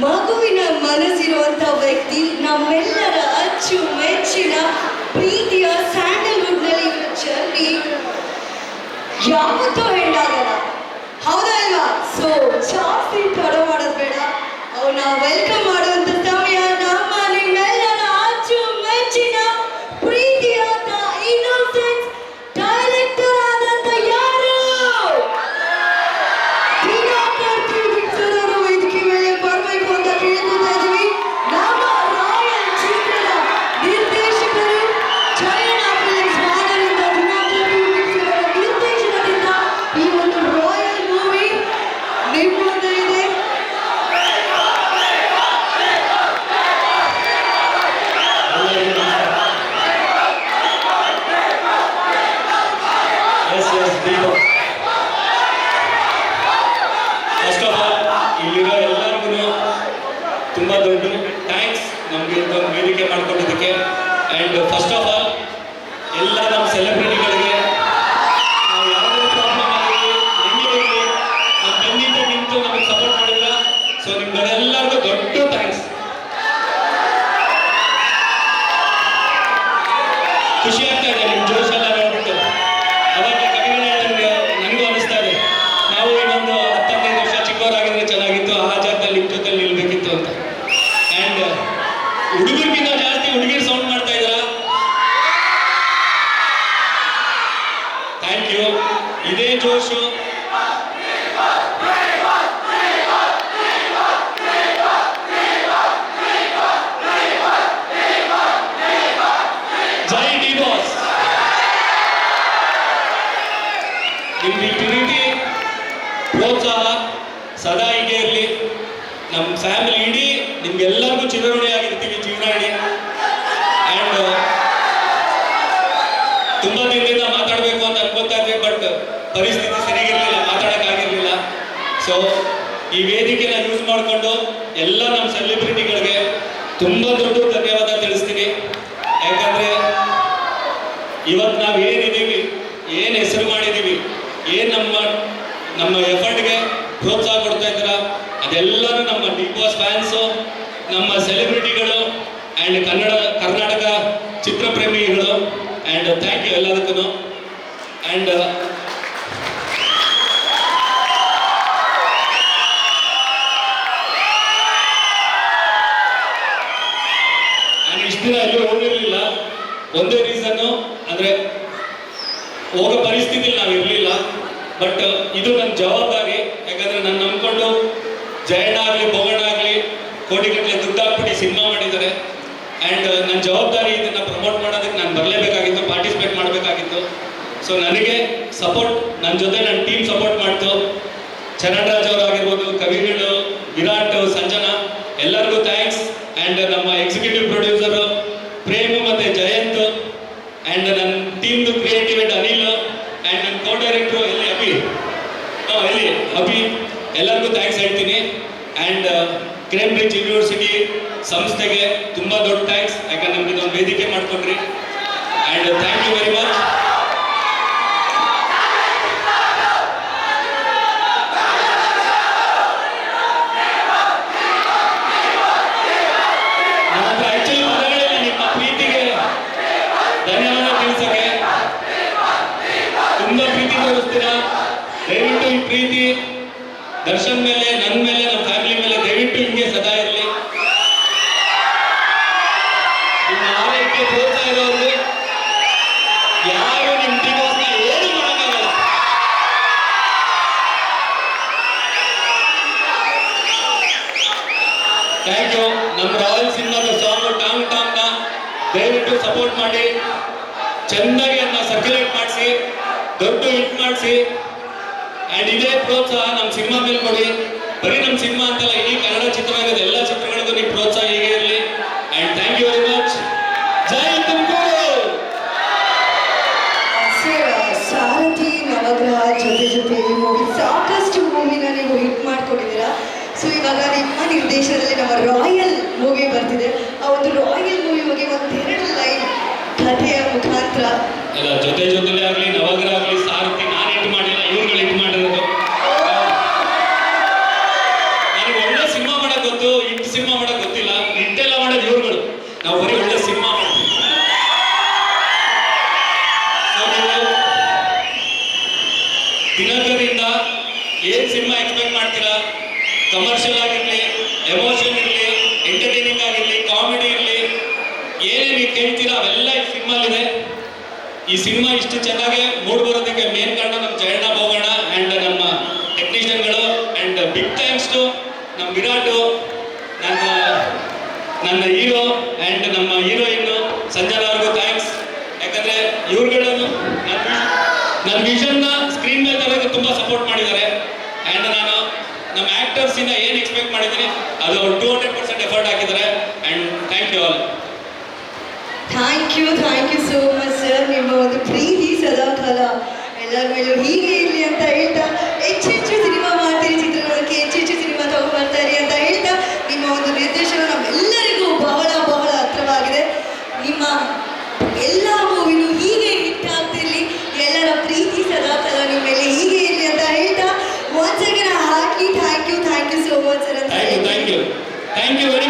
ಮಗುವಿನ ಮನಸ್ಸಿರುವಂಥ ವ್ಯಕ್ತಿ ನಮ್ಮೆಲ್ಲರ ಅಚ್ಚು ಮೆಚ್ಚಿನ ಪ್ರೀತಿಯ ಸ್ಯಾಂಡಲ್ವುಡ್ನಲ್ಲಿ ಜರ್ನಿ. ಯಾವತ್ತೂ ಹೆಣ್ಣಾಗಲ್ಲ. ತುಂಬ ದೊಡ್ಡ ಥ್ಯಾಂಕ್ಸ್. ನಮ್ಗೆ ವೇದಿಕೆ ಮಾಡಿಕೊಟ್ಟಿದ್ದಕ್ಕೆ ಆ್ಯಂಡ್ ಫಸ್ಟ್ ಆಫ್ ಆಲ್ ಎಲ್ಲ ನಮ್ಮ ಸೆಲೆಬ್ರಿಟಿಗಳಿಗೆ ನಾವು ಯಾವುದೇ ಪ್ರಾಬ್ಲಮ್ ಆಗಲಿ ಹೆಂಗಿರಲಿ ನಮ್ಮ ಬೆನ್ನಿಂದ ನಿಂತು ನಮಗೆ ಸಪೋರ್ಟ್ ಮಾಡಿಲ್ಲ ಸೊ ನಿಮ್ಗೆಲ್ಲರಿಗೂ ದೊಡ್ಡ ಥ್ಯಾಂಕ್ಸ್ ಖುಷಿ ಆಗ್ತಾ ಇದೆ ನಿಮ್ಮ ಜೋಶ್ ಎಲ್ಲ ನೋಡ್ಬಿಟ್ಟು ಅವಾಗ ಕವಿಗಳು ಹೇಳ್ದಂಗೆ ನನಗೂ ಅನಿಸ್ತಾ ಇದೆ ನಾವು ಇನ್ನೊಂದು ಹತ್ತೊಂದೈದು ವರ್ಷ ಚಿಕ್ಕವರಾಗಿದ್ರೆ ಚೆನ್ನಾಗಿತ್ತು ಆ ಜಾಗದಲ್ಲಿ ನಿಮ್ಮ ಜೊತೆ ನಿಲ್ಬೇಕಿತ್ತು ಅಂತ ಆ್ಯಂಡ್ ಹುಡುಗರಿಗಿಂತ ಜಾಸ್ತಿ ಹುಡುಗಿರು ಸೌಂಡ್ ಮಾಡ್ತಾ ಇದ್ದೀರಾ ಥ್ಯಾಂಕ್ ಯು ಇದೇ ಜೋಶು ಜೈ ಬಾಸ್. ನಿಮ್ಗೆ ಪ್ರೀತಿ, ಪ್ರೋತ್ಸಾಹ ಸದಾ ಹೀಗೆ ಇರಲಿ. ನಮ್ಮ ಫ್ಯಾಮಿಲಿ ಇಡೀ ನಿಮ್ಗೆಲ್ಲರಿಗೂ ಚಿರಋಣಿ ಆಗಿರ್ತೀವಿ ಜೀವನಾಡಿ ಆ್ಯಂಡ್ ತುಂಬ ದಿನದಿಂದ ಮಾತಾಡಬೇಕು ಅಂತ ಅನ್ಕೋತಾ ಇದ್ವಿ ಬಟ್ ಪರಿಸ್ಥಿತಿ ಸರಿಗಿರಲಿಲ್ಲ, ಮಾತಾಡೋಕ್ಕಾಗಿರಲಿಲ್ಲ. ಸೊ ಈ ವೇದಿಕೆನ ಯೂಸ್ ಮಾಡಿಕೊಂಡು ಎಲ್ಲ ನಮ್ಮ ಸೆಲೆಬ್ರಿಟಿಗಳಿಗೆ ತುಂಬ ದೊಡ್ಡ ಧನ್ಯವಾದ ತಿಳಿಸ್ತೀನಿ. ಯಾಕಂದರೆ ಇವತ್ತು ನಾವು ಏನಿದ್ದೀವಿ ಏನು ಹೆಸರು ಮಾಡಿದ್ದೀವಿ ಏನು ನಮ್ಮ ನಮ್ಮ ಎಫರ್ಟ್ಗೆ ಪ್ರೋತ್ಸಾಹ ಕೊಡ್ತಾ ಇದ್ದೀರಾ ಅದೆಲ್ಲರೂ ನಮ್ಮ ಬಿಗ್ ಬಾಸ್ ಫ್ಯಾನ್ಸು ನಮ್ಮ ಸೆಲೆಬ್ರಿಟಿಗಳು ಆ್ಯಂಡ್ ಕನ್ನಡ, ಕರ್ನಾಟಕ ಚಿತ್ರಪ್ರೇಮಿಗಳು. ಆ್ಯಂಡ್ ಥ್ಯಾಂಕ್ ಯು ಎಲ್ಲದಕ್ಕೂ ಆ್ಯಂಡ್ ದಿನ ಅಲ್ಲಿ ಹೋಗಿರ್ಲಿಲ್ಲ. ಒಂದೇ ರೀಸನ್ನು ಅಂದ್ರೆ ಹೋಗೋ ಪರಿಸ್ಥಿತಿಲಿ ನಾವು ಇರಲಿಲ್ಲ. ಬಟ್ ಇದು ನನ್ನ ಜವಾಬ್ದಾರಿ. ಯಾಕಂದ್ರೆ ನಾನು ನಂಬ್ಕೊಂಡು ಜಯಣ್ಣ ಆಗಲಿ ಬೋಗಣ್ಣ ಆಗಲಿ, ಕೋಟಿಗಟ್ಟಲೆ ದುಡ್ಡು ಹಾಕ್ಬಿಟ್ಟು ಸಿನಿಮಾ ಮಾಡಿದ್ದಾರೆ. ಆ್ಯಂಡ್ ನನ್ನ ಜವಾಬ್ದಾರಿ ಇದನ್ನ ಪ್ರಮೋಟ್ ಮಾಡೋದಕ್ಕೆ ನಾನು ಬರಲೇಬೇಕಾಗಿತ್ತು ಪಾರ್ಟಿಸಿಪೇಟ್ ಮಾಡಬೇಕಾಗಿತ್ತು. ಸೊ ನನಗೆ ಸಪೋರ್ಟ್ ನನ್ನ ಜೊತೆ ನನ್ನ ಟೀಮ್ ಸಪೋರ್ಟ್ ಮಾಡ್ತು. ಚರಣರಾಜ್ ಅವರು ಆಗಿರ್ಬೋದು, ಕವಿಗಳು, ವಿರಾಟ್, ಸಂಜನಾ, ಎಲ್ಲರಿಗೂ ಥ್ಯಾಂಕ್ಸ್ ಆ್ಯಂಡ್ ನಮ್ಮ ನ ಕ್ರಿಯೇಟಿವ್ ಹೆಡ್ ಅನಿಲ್ ಆ್ಯಂಡ್ ನನ್ನ ಕೋ ಡೈರೆಕ್ಟರ್ ಎಲ್ಲಿ ಅಭಿ ಹಾಂ ಎಲ್ಲಿ ಅಭಿ ಎಲ್ಲರಿಗೂ ಥ್ಯಾಂಕ್ಸ್ ಹೇಳ್ತೀನಿ. ಆ್ಯಂಡ್ ಬ್ರಿಡ್ಜ್ ಯೂನಿವರ್ಸಿಟಿ ಸಂಸ್ಥೆಗೆ ತುಂಬ ದೊಡ್ಡ ಥ್ಯಾಂಕ್ಸ್ ಯಾಕಂದ್ರೆ ನಮ್ಗೆ ಇದೊಂದು ವೇದಿಕೆ ಮಾಡ್ಕೊಂಡ್ರಿ and thank you very much ನನ್ನ ಹತ್ರ ಆಕ್ಚುಲಿ ಪದಗಳಿಲ್ಲ ನಿಮ್ಮ ಪ್ರೀತಿಗೆ ಧನ್ಯವಾದ ತಿಳಿಸಕ್ಕೆ ತುಂಬಾ ತೋರಿಸ್ತೀರಾ ದಯವಿಟ್ಟು ಈ ಪ್ರೀತಿ, ದರ್ಶನ್ ಮೇಲೆ ನನ್ನ ಮೇಲೆ ನಮ್ಮ ಫ್ಯಾಮಿಲಿ ಮೇಲೆ ದಯವಿಟ್ಟು ಹಿಂಗೆ ಸದಾ ಇರಲಿ. ನಿಮ್ಮ ಆರೋಗ್ಯ ಹೋಗ್ತಾ ಇರೋರು ಯಾರು ನಿಮ್ಮ ಡಿವೋರ್ಸ್ನ ಏನು ಮಾಡೋಕ್ಕಾಗಲ್ಲ. ಥ್ಯಾಂಕ್ ಯು ನಮ್ಮ ರಾಯಲ್ ಸಿನಿಮಾದ ಸಾಂಗ್ ಟಾಂಗ್, ಟಾಂಗ್ನ ದಯವಿಟ್ಟು ಸಪೋರ್ಟ್ ಮಾಡಿ. ಚೆನ್ನಾಗಿ ದೊಡ್ಡ ಹಿಟ್ ಮಾಡಿಸಿ. ಆ್ಯಂಡ್ ಇದೇ ಪ್ರೋತ್ಸಾಹ ನಮ್ಮ ಸಿನಿಮಾ ಮೇಲೆ ಕೊಡಿ. ಬರೀ ನಮ್ಮ ಸಿನಿಮಾ ಅಂತಲ್ಲ ಇಡೀ ಕನ್ನಡ ಚಿತ್ರರಂಗದ ಎಲ್ಲ ಚಿತ್ರಗಳಿಗೂ ನಿಮ್ಮ ಪ್ರೋತ್ಸಾಹ ಹೀಗೆ ಇರಲಿ. And thank you very much Jai Tumakuru! Sir Saarathi Navagraha ಜೊತೆ ಜೊತೆ ಮೂವಿ ಸಾಕಷ್ಟು ಮೂವಿನ ನೀವು ಹಿಟ್ ಮಾಡ್ಕೊಂಡಿದ್ದೀರಾ. ಸೊ ಇವಾಗ ನಿಮ್ಮ ನಿರ್ದೇಶನದಲ್ಲಿ ನಮ್ಮ ರಾಯಲ್ ಮೂವಿ ಬರ್ತಿದೆ. ಆ ಒಂದು ರಾಯಲ್ ಮೂವಿ ಬಗ್ಗೆ ಒಂದೆರಡು ಲೈನ್ ಕಥೆಯ ಮುಖಾಂತರ. ಜೊತೆ ಜೊತೆಲೇ ಸಿನಿಮಾದಿಂದ ಏನು ಸಿನಿಮಾ ಎಕ್ಸ್ಪೆಕ್ಟ್ ಮಾಡ್ತೀರಾ? ಕಮರ್ಷಿಯಲ್ ಆಗಿರಲಿ ಎಮೋಷನ್ ಇರಲಿ ಎಂಟರ್ಟೈನಿಂಗ್ ಆಗಿರಲಿ ಕಾಮಿಡಿ ಇರಲಿ ಏನೇ ನೀವು ಕೇಳ್ತೀರಾ ಅವೆಲ್ಲ ಈ ಸಿನಿಮಾಲಿದೆ. ಈ ಸಿನಿಮಾ ಇಷ್ಟು ಚೆನ್ನಾಗಿ ಮೂಡ್ ಬರೋದಕ್ಕೆ ಮೇನ್ ಕಾರಣ ನಮ್ಮ ಜಯಣ್ಣ ಬೋಗಣ್ಣ ಆ್ಯಂಡ್ ನಮ್ಮ ಟೆಕ್ನಿಷಿಯನ್ಗಳು ಆ್ಯಂಡ್ ಬಿಗ್ ಥ್ಯಾಂಕ್ಸ್ ಟು ನಮ್ಮ ವಿರಾಟು, ನನ್ನ ನನ್ನ ಹೀರೋ ಆ್ಯಂಡ್ ನಮ್ಮ ಹೀರೋಯಿನ್ ಸಂಜನಾ ಅವ್ರಿಗೂ ಥ್ಯಾಂಕ್ಸ್ ಯಾಕಂದರೆ ಇವ್ರುಗಳನ್ನು ನನ್ನ ವಿಷನ್ನ ಸ್ಕ್ರೀನ್ ತುಂಬಾ ಸಪೋರ್ಟ್ ಮಾಡಿದ್ದಾರೆ. ಅಂಡ್ ನಾನು ನಮ್ಮ ಆಕ್ಟರ್ಸ್ ಇಂದ ಏನು ಎಕ್ಸ್ಪೆಕ್ಟ್ ಮಾಡಿದ್ದೀನಿ, ಅದು ಟೂ ಹಂಡ್ರೆಡ್ ಪರ್ಸೆಂಟ್ ಎಫರ್ಟ್ ಹಾಕಿದ್ದಾರೆ. And thank you all thank you thank you so much sir ನಿಮ್ಮ ಒಂದು ಪ್ರೀತಿ ಸದಾಕಾಲ ಎಲ್ಲರ ಮೇಲೂ ಹೀಗೆ ಇರಲಿ ಅಂತ ಹೇಳ್ತಾ ಹೆಚ್ಚು Thank you